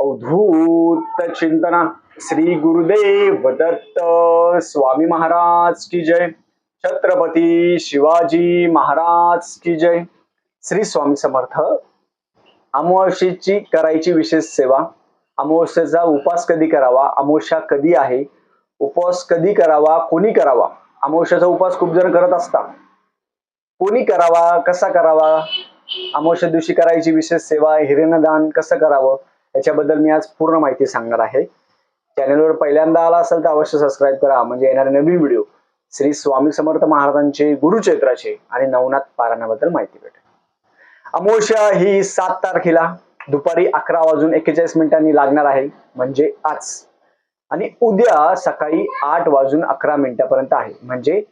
अवधूत चिंतना. श्री गुरुदेव दत्त स्वामी महाराज की जय. छत्रपती शिवाजी महाराज की जय. श्री स्वामी समर्थ. अमावस्येची करायची विशेष सेवा. अमावस्येचा उपास कधी करावा? अमावस्या कधी आहे? उपवास कधी करावा? कोणी करावा? अमावस्याचा उपास खूप जण करत असतात. कोणी करावा? कसा करावा? अमावस्या दिवशी करायची विशेष सेवा हिरणदान कसं करावं? याच्याबद्दल मी आज पूर्ण माहिती सांगणार आहे. चॅनलवर पहिल्यांदा आला असेल तर अवश्य सबस्क्राईब करा. म्हणजे येणारे नवीन व्हिडिओ श्री स्वामी समर्थ महाराजांचे गुरुचैत्राचे आणि नवनाथ पारायणाबद्दल माहिती भेटेल. अमोशा ही सात तारखेला दुपारी अकरा वाजून एक्केचाळीस मिनिटांनी लागणार आहे. म्हणजे आज. आणि उद्या सकाळी आठ वाजून अकरा मिनिटापर्यंत आहे. म्हणजे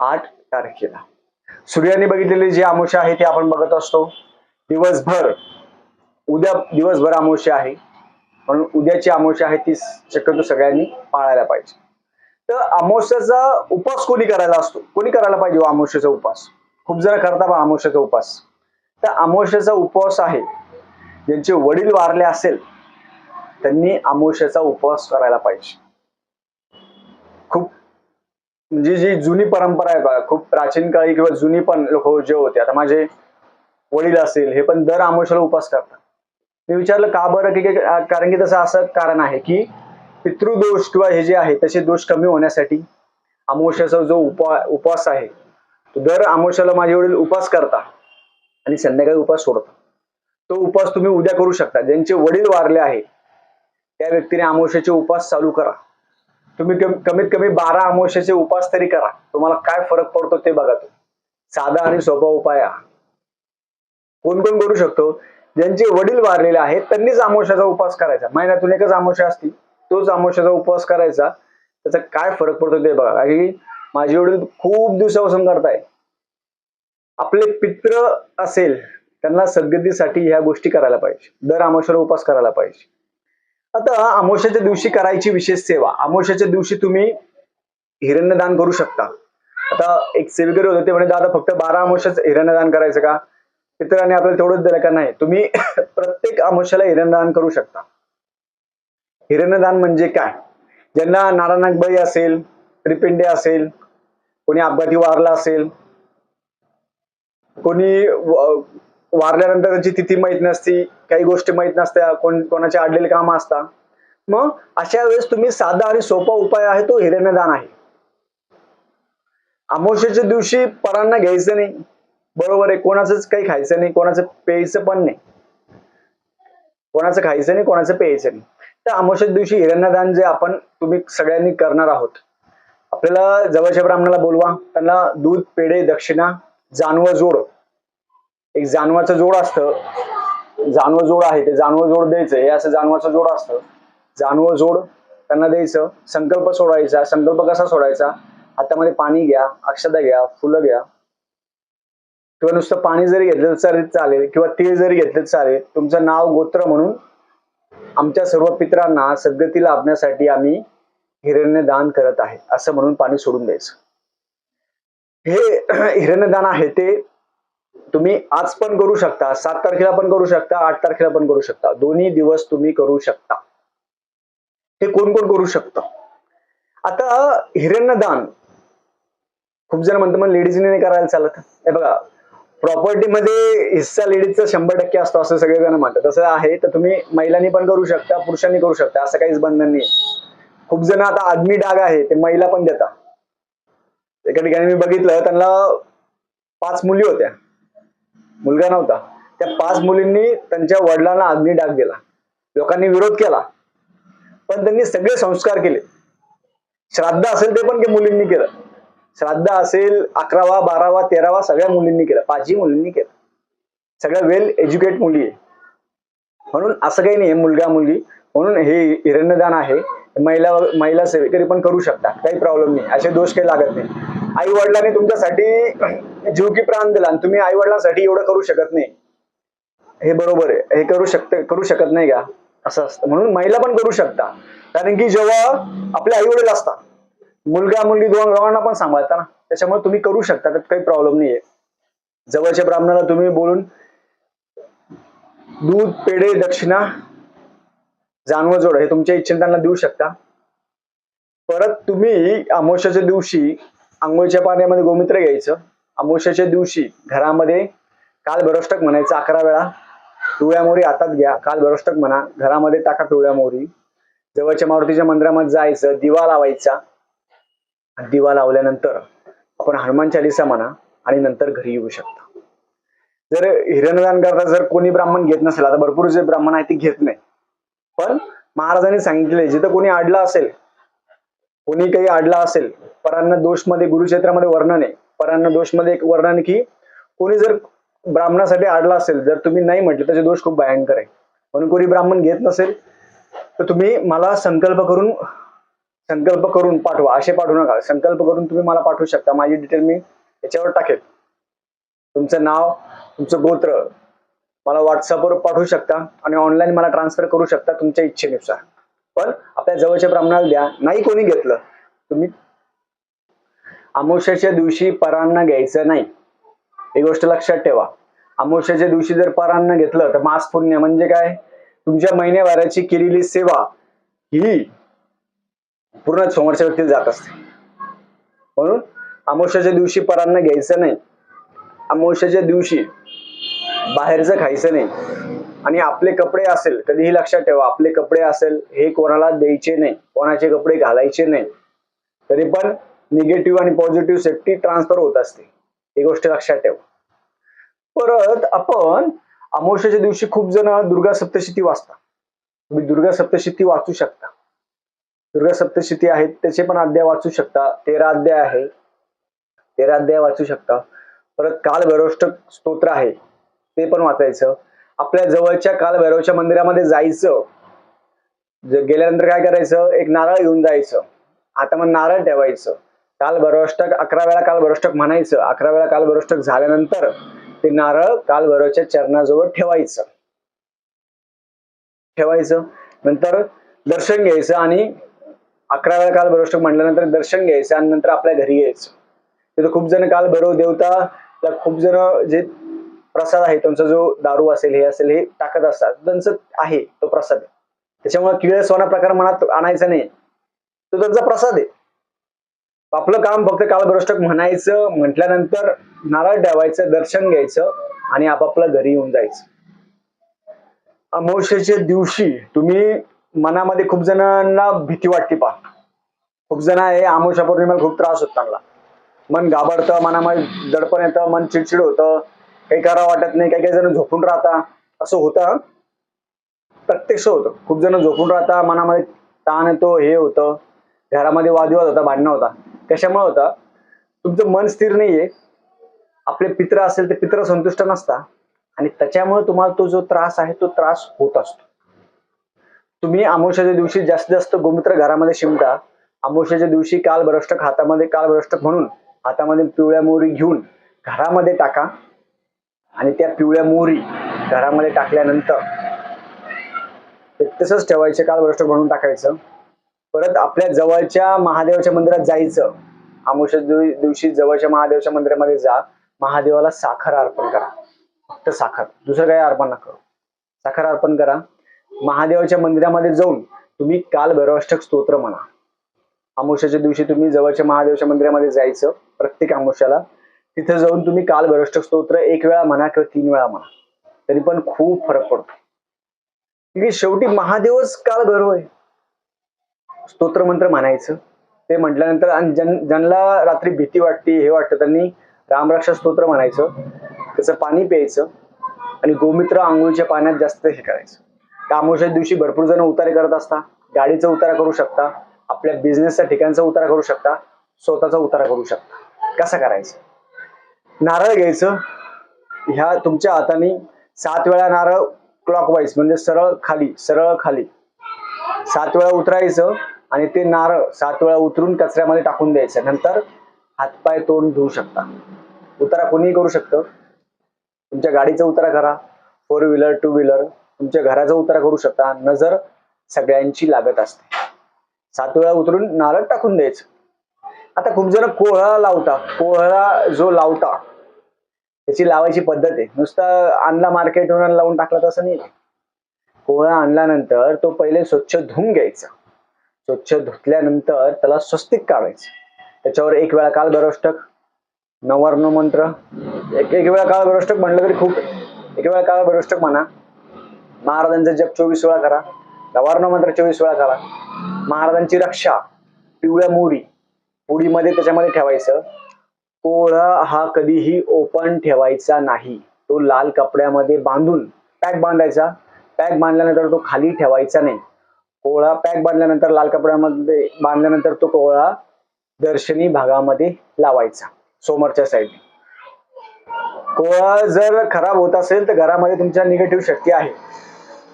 आठ तारखेला. सूर्याने बघितलेली जी अमोशा आहे ती आपण बघत असतो. दिवसभर उद्या दिवसभर अमावस्या आहे. म्हणून उद्याची अमावस्या आहे ती शक्यतो सगळ्यांनी पाळायला पाहिजे. तर अमावस्याचा उपास कोणी करायला असतो? कोणी करायला पाहिजे हो अमावस्याचा उपास? खूप जण करता बा अमावस्याचा उपास. तर अमावस्याचा उपवास आहे ज्यांचे वडील वारले असेल त्यांनी अमावस्याचा उपवास करायला पाहिजे. खूप म्हणजे जी जुनी परंपरा आहे बघा खूप प्राचीन काळी किंवा जुनी पण लोक जे होते आता माझे वडील असेल हे पण दर अमावस्याला उपवास करतात. मी विचारलं का बरं? की कारण की तसं असं कारण आहे की पितृदोष किंवा हे जे आहे तसे दोष कमी होण्यासाठी अमावश्याचा जो उपा उपवास आहे तो दर अमावश्याला माझे वडील उपवास करता आणि संध्याकाळी उपवास सोडता. तो उपवास तुम्ही उद्या करू शकता. ज्यांचे वडील वारले आहे त्या व्यक्तीने अमावश्याचे उपवास चालू करा. तुम्ही कमीत कमी बारा अमावश्याचे उपवास तरी करा. तुम्हाला काय फरक पडतो ते बघा तुम्ही. साधा आणि सोपा उपाय हा. कोण कोण करू शकतो? ज्यांचे वडील वारलेले आहेत त्यांनीच अमावस्याचा उपवास करायचा. महिन्यातून एकच आमोशा असती तोच अमावस्याचा उपवास करायचा. त्याचा काय फरक पडतो ते बघा. कारण की माझे वडील खूप दिवसापासून करताय आपले पित्र असेल त्यांना सद्गतीसाठी ह्या गोष्टी करायला पाहिजे. दर आमोशाला उपवास करायला पाहिजे. आता आमोशाच्या दिवशी करायची विशेष सेवा. आमोशाच्या दिवशी तुम्ही हिरण्यदान करू शकता. आता एक सेविकरी होते ते म्हणे दादा फक्त बारा आमोशाच हिरण्यदान करायचं का? पितराने आपल्याला तेवढंच दिलं का नाही? तुम्ही प्रत्येक अमावस्याला हिरण्यदान करू शकता. हिरण्यदान म्हणजे काय? ज्यांना नारायणाग बळी असेल त्रिपिंडे असेल कोणी अपघाती वारला असेल कोणी वारल्यानंतर त्यांची तिथी माहीत नसती काही गोष्टी माहीत नसत्या कोण कोणाचे अडलेले काम असतात मग अशा वेळेस तुम्ही साधा आणि सोपा उपाय आहे तो हिरण्यदान आहे. अमावस्याच्या दिवशी परांना घ्यायचं नाही. बरोबर आहे. कोणाचंच काही खायचं नाही कोणाचं प्यायचं पण नाही. कोणाचं खायचं नाही कोणाचं प्यायचं नाही. तर अमावस्या दिवशी हिरण्यदान जे आपण तुम्ही सगळ्यांनी करणार आहोत. आपल्याला जवळच्या ब्राह्मणाला बोलवा. त्यांना दूध पेढे दक्षिणा जानवं जोड. एक जानवाचं जोड असतं. जानवं जोड आहे ते. जानवं जोड द्यायचं. हे असं जानवाचं जोड असतं. जानवं जोड त्यांना द्यायचं. संकल्प सोडायचा. संकल्प कसा सोडायचा? हातामध्ये पाणी घ्या अक्षता घ्या फुलं घ्या. किंवा नुसतं पाणी जरी घेतलं तरी चालेल किंवा तीळ जरी घेतलं तरी चालेल. तुमचं नाव गोत्र म्हणून आमच्या सर्व पित्रांना सद्गती लाभण्यासाठी आम्ही हिरण्य दान करत आहे असं म्हणून पाणी सोडून द्यायचं. हे हिरण्यदान आहे ते तुम्ही आज पण करू शकता सात तारखेला पण करू शकता आठ तारखेला पण करू शकता. दोन्ही दिवस तुम्ही करू शकता. हे कोण कोण करू शकतं? आता हिरण्यदान खूप जण म्हणतो मग लेडीजने नाही करायला चालत. हे बघा प्रॉपर्टीमध्ये हिस्सा लेडीजचा शंभर टक्के असतो असं सगळेजण म्हणतात. तसं आहे तर तुम्ही महिलांनी पण करू शकता पुरुषांनी करू शकता असं काहीच बंधन नाही खूप जण आता आदमी डाग आहे ते महिला पण देतात. एका ठिकाणी मी बघितलं त्यांना पाच मुली होत्या. मुलगा नव्हता. त्या पाच मुलींनी त्यांच्या वडिलांना आदमी डाग दिला. लोकांनी विरोध केला. पण त्यांनी सगळे संस्कार केले. श्राद्ध असेल ते पण ते मुलींनी केलं. श्राद्ध असेल अकरावा बारावा तेरावा सगळ्या मुलींनी केलं. पाचही मुलींनी केलं. सगळ्या वेल एज्युकेट मुली आहे म्हणून असं काही नाही मुलगा मुलगी. म्हणून हे हिरण्यदान आहे. महिला महिला सेवेकरी पण करू शकता काही प्रॉब्लेम नाही. असे दोष काही लागत नाही. आई वडिलांनी तुमच्यासाठी जीव की प्राण दिला आणि तुम्ही आई वडिलांसाठी एवढं करू शकत नाही. हे बरोबर आहे. हे करू शकत करू शकत नाही का? असं असतं. म्हणून महिला पण करू शकता. कारण की जेव्हा आपले आई वडील असतात मुलगा मुलगी दोन गावांना पण सांभाळता ना. त्याच्यामुळे तुम्ही करू शकता त्यात काही प्रॉब्लेम नाहीये. जवळच्या ब्राह्मणाला तुम्ही बोलून दूध पेढे दक्षिणा जानवं जोड हे तुमच्या इच्छेने त्यांना देऊ शकता. परत तुम्ही अमावस्याच्या दिवशी आंघोळीच्या पाण्यामध्ये गोमित्र घ्यायचं. अमावश्याच्या दिवशी घरामध्ये काल बरोष्टक म्हणायचं अकरा वेळा टोळ्या मोहरी हातात घ्या काल बरोष्टक म्हणा घरामध्ये टाका टोळ्या मोहरी. जवळच्या मारुतीच्या मंदिरामध्ये जायचं दिवा लावायचा. दिवा लावल्यानंतर आपण हनुमान चालिसा म्हणा आणि नंतर घरी येऊ शकता. जर हिरणदान करता जर कोणी ब्राह्मण घेत नसेल आता भरपूर जे ब्राह्मण आहे ते घेत नाही. पण महाराजांनी सांगितले जिथं कोणी आडला असेल कोणी काही आडला असेल परान्न दोषमध्ये गुरुक्षेत्रामध्ये वर्णन आहे. परान्न दोषमध्ये एक वर्णन की कोणी जर ब्राह्मणासाठी आडला असेल जर तुम्ही नाही म्हटलं त्याचे दोष खूप भयंकर आहे. म्हणून कोणी ब्राह्मण घेत नसेल तर तुम्ही मला संकल्प करून संकल्प करून पाठवा असे पाठवू नका. संकल्प करून तुम्ही मला पाठवू शकता. माझी डिटेल मी याच्यावर टाकेल. तुमचं नाव तुमचं गोत्र मला व्हॉट्सअपवर पाठवू शकता आणि ऑनलाईन मला ट्रान्सफर करू शकता तुमच्या इच्छेनुसार. पण आपल्या जवळच्या ब्राह्मणाला द्या. नाही कोणी घेतलं तुम्ही अमावश्याच्या दिवशी परांना घ्यायचं नाही. ही गोष्ट लक्षात ठेवा. अमावश्याच्या दिवशी जर परांना घेतलं तर मास पुण्य म्हणजे काय? तुमच्या महिन्याभराची केलेली सेवा ही पूर्ण समोरच्या व्यक्ती जात असते. म्हणून अमावश्याच्या दिवशी परांना घ्यायचं नाही. अमावश्याच्या दिवशी बाहेरचं खायचं नाही. आणि आपले कपडे असेल कधीही लक्षात ठेवा आपले कपडे असेल हे कोणाला द्यायचे नाही. कोणाचे कपडे घालायचे नाही. तरी पण निगेटिव्ह आणि पॉझिटिव्ह सेफ्टी ट्रान्सफर होत असते. ही गोष्ट लक्षात ठेवा. परत आपण अमावश्याच्या दिवशी खूप जण दुर्गा सप्तशती वाचता. तुम्ही दुर्गा सप्तशती वाचू शकता. दुर्गा सप्तशती आहेत त्याचे पण अध्याय वाचू शकता. तेरा अध्याय आहे. तेरा अध्याय वाचू शकता. परत कालभैरवष्टक स्तोत्र आहे. ते पण वाचायचं. आपल्या जवळच्या कालभैरवच्या मंदिरामध्ये जायचं. गेल्यानंतर काय करायचं? एक नारळ घेऊन जायचं. आता मग नारळ ठेवायचं. कालभैरवष्टक अकरा वेळा कालभैरवष्टक म्हणायचं. अकरा वेळा कालभैरवष्टक झाल्यानंतर ते नारळ काल भैरवच्या चरणाजवळ ठेवायचं. ठेवायचं. नंतर दर्शन घ्यायचं आणि अकरा वेळा काल भैरवष्टक म्हटल्यानंतर दर्शन घ्यायचं आणि नंतर आपल्या घरी यायचं. तिथं खूप जण काल भैरव देवता खूप जण जे प्रसाद आहे त्यांचा जो दारू असेल हे असेल हे टाकत असतात. त्यांचं आहे तो प्रसाद आहे. त्याच्यामुळे किळ सोना प्रकार मनात आणायचा नाही. तो त्यांचा प्रसाद आहे. आपलं काम फक्त कालभ्रष्टक म्हणायचं म्हटल्यानंतर नारळ ठेवायचं दर्शन घ्यायचं आणि आपापल्या घरी येऊन जायचं. अमावश्याच्या दिवशी तुम्ही मनामध्ये खूप जणांना भीती वाटते पा खूप जण आहे आमोशा पौर्णिमेला खूप त्रास होत चांगला. मन घाबरतं मनामध्ये दडपण येतं मन चिडचिड होतं. काही करावं वाटत नाही काही काही जण झोपून राहता असं होतं. प्रत्यक्ष होतं. खूप जण झोपून राहता मनामध्ये ताण येतो हे होतं. घरामध्ये वादविवाद होता भांडणं होता. कशामुळे होता? तुमचं मन स्थिर नाहीये. आपले पित्र असेल ते पित्र संतुष्ट नसता आणि त्याच्यामुळे तुम्हाला तो जो त्रास आहे तो त्रास होत असतो. तुम्ही अमावस्याच्या दिवशी जास्तीत जास्त गोमूत्र घरामध्ये शिमटा अमावस्याच्या दिवशी कालभ्रष्टक हातामध्ये कालभ्रष्टक म्हणून हातामध्ये पिवळ्या मोहरी घेऊन घरामध्ये टाका. आणि त्या पिवळ्या मोहरी घरामध्ये टाकल्यानंतर तसंच ठेवायचे कालभ्रष्टक म्हणून टाकायचं. परत आपल्या जवळच्या महादेवाच्या मंदिरात जायचं. अमावस्या दिवशी जवळच्या महादेवाच्या मंदिरामध्ये जा. महादेवाला साखर अर्पण करा. फक्त साखर. दुसरं काही अर्पण नका साखर अर्पण करा. महादेवाच्या मंदिरामध्ये जाऊन तुम्ही काल भैरवाष्टक स्तोत्र म्हणा. अमावस्याच्या दिवशी तुम्ही जवळच्या महादेवाच्या मंदिरामध्ये जायचं प्रत्येक अमावस्याला तिथे जाऊन तुम्ही काल भैरवाष्टक स्तोत्र एक वेळा म्हणा किंवा तीन वेळा म्हणा. तरी पण खूप फरक पडतो. शेवटी महादेवच काल भैरव आहे. स्तोत्र मंत्र म्हणायचं. ते म्हटल्यानंतर आणि जन ज्यांना रात्री भीती वाटते हे वाटतं त्यांनी रामरक्षा स्तोत्र म्हणायचं. त्याचं पाणी प्यायचं आणि गोमित्र आंघोळीच्या पाण्यात जास्त हे करायचं. त्या दिवशी भरपूर जण उतारे करत असता गाडीचा उतारा करू शकता आपल्या बिझनेसच्या ठिकाणचा उतारा करू शकता स्वतःचा उतारा करू शकता. कसा करायचा? नारळ घ्यायचं. ह्या तुमच्या हाताने सात वेळा नारळ क्लॉकवाईज म्हणजे सरळ खाली सरळ खाली. सात वेळा उतरायचं आणि ते नारळ सात वेळा उतरून कचऱ्यामध्ये टाकून द्यायचं. नंतर हातपाय तोंड धुवू शकता. उतारा कोणीही करू शकतं. तुमच्या गाडीचा उतारा करा. फोर व्हीलर टू व्हीलर तुमच्या घराचा उतारा करू शकता. नजर सगळ्यांची लागत असते. सात वेळा उतरून नारळ टाकून द्यायचं. आता खूप जण कोहळा लावता. कोहळा जो लावता त्याची लावायची पद्धत आहे. नुसता आणला मार्केटवरून लावून टाकला तसं नाही कोहळा आणल्यानंतर तो पहिले स्वच्छ धुवून घ्यायचा. स्वच्छ धुतल्यानंतर त्याला स्वस्तिक काढायचं. त्याच्यावर एक वेळा काल बरोष्टक नवर्ण मंत्र. एक एक वेळा काळ बरोष्टक म्हणलं तरी खूप एक वेळा काळ बरोष्टक म्हणा. महाराजांचा जप चोवीस वेळा करा. नवार्ण मंत्र चोवीस वेळा करा. महाराजांची रक्षा पिवळ्या मुडी पुडीमध्ये त्याच्यामध्ये ठेवायचं. कोळा हा कधीही ओपन ठेवायचा नाही. तो लाल कपड्यामध्ये बांधून पॅक बांधायचा. पॅक बांधल्यानंतर तो खाली ठेवायचा नाही. कोळा पॅक बांधल्यानंतर लाल कपड्यामध्ये बांधल्यानंतर तो कोळा दर्शनी भागामध्ये लावायचा समोरच्या साईडने कोळा जर खराब होत असेल तर घरामध्ये तुमच्या निगेटिव्ह शक्ती आहे.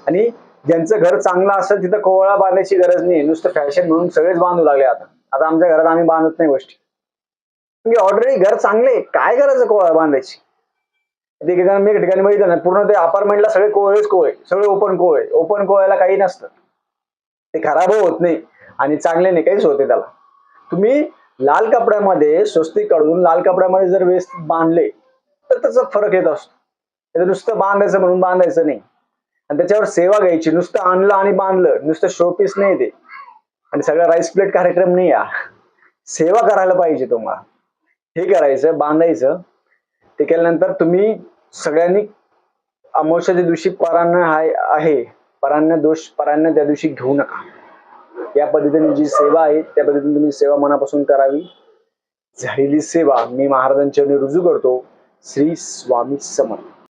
आणि ज्यांचं घर चांगलं असेल तिथं कोवळा बांधायची गरज नाही. नुसतं फॅशन म्हणून सगळेच बांधू लागले आता. आता आमच्या घरात आम्ही बांधत नाही गोष्टी. म्हणजे ऑलरेडी घर चांगले काय करायचं कोवळा बांधायची? ते ठिकाणी मी एक ठिकाणी बघितलं ना पूर्ण ते अपार्टमेंटला सगळे कोवळेच कोवळे. सगळे ओपन कोवळे. ओपन कोवळ्याला काही नसतं. ते खराब होत नाही. आणि चांगले नाही. काहीच होते त्याला. तुम्ही लाल कपड्यामध्ये स्वस्ती काढून लाल कपड्यामध्ये जर वेस्ट बांधले तर त्याचा फरक येत असतो. नुसतं बांधायचं म्हणून बांधायचं नाही. आणि त्याच्यावर सेवा घ्यायची. नुसतं आणलं आणि बांधलं. नुसतं शोपीस नाही ते. आणि सगळा राईस प्लेट कार्यक्रम नाही या सेवा करायला पाहिजे तुम्हाला. हे करायचं बांधायचं. ते केल्यानंतर तुम्ही सगळ्यांनी अमावस्याच्या दिवशी परान्न हाय आहे परान्न दोष परान्न त्या दिवशी घेऊ नका. या पद्धतीने जी सेवा आहे त्या पद्धतीने तुम्ही सेवा मनापासून करावी. झालेली सेवा मी महाराजांच्या रुजू करतो. श्री स्वामी समर्थ.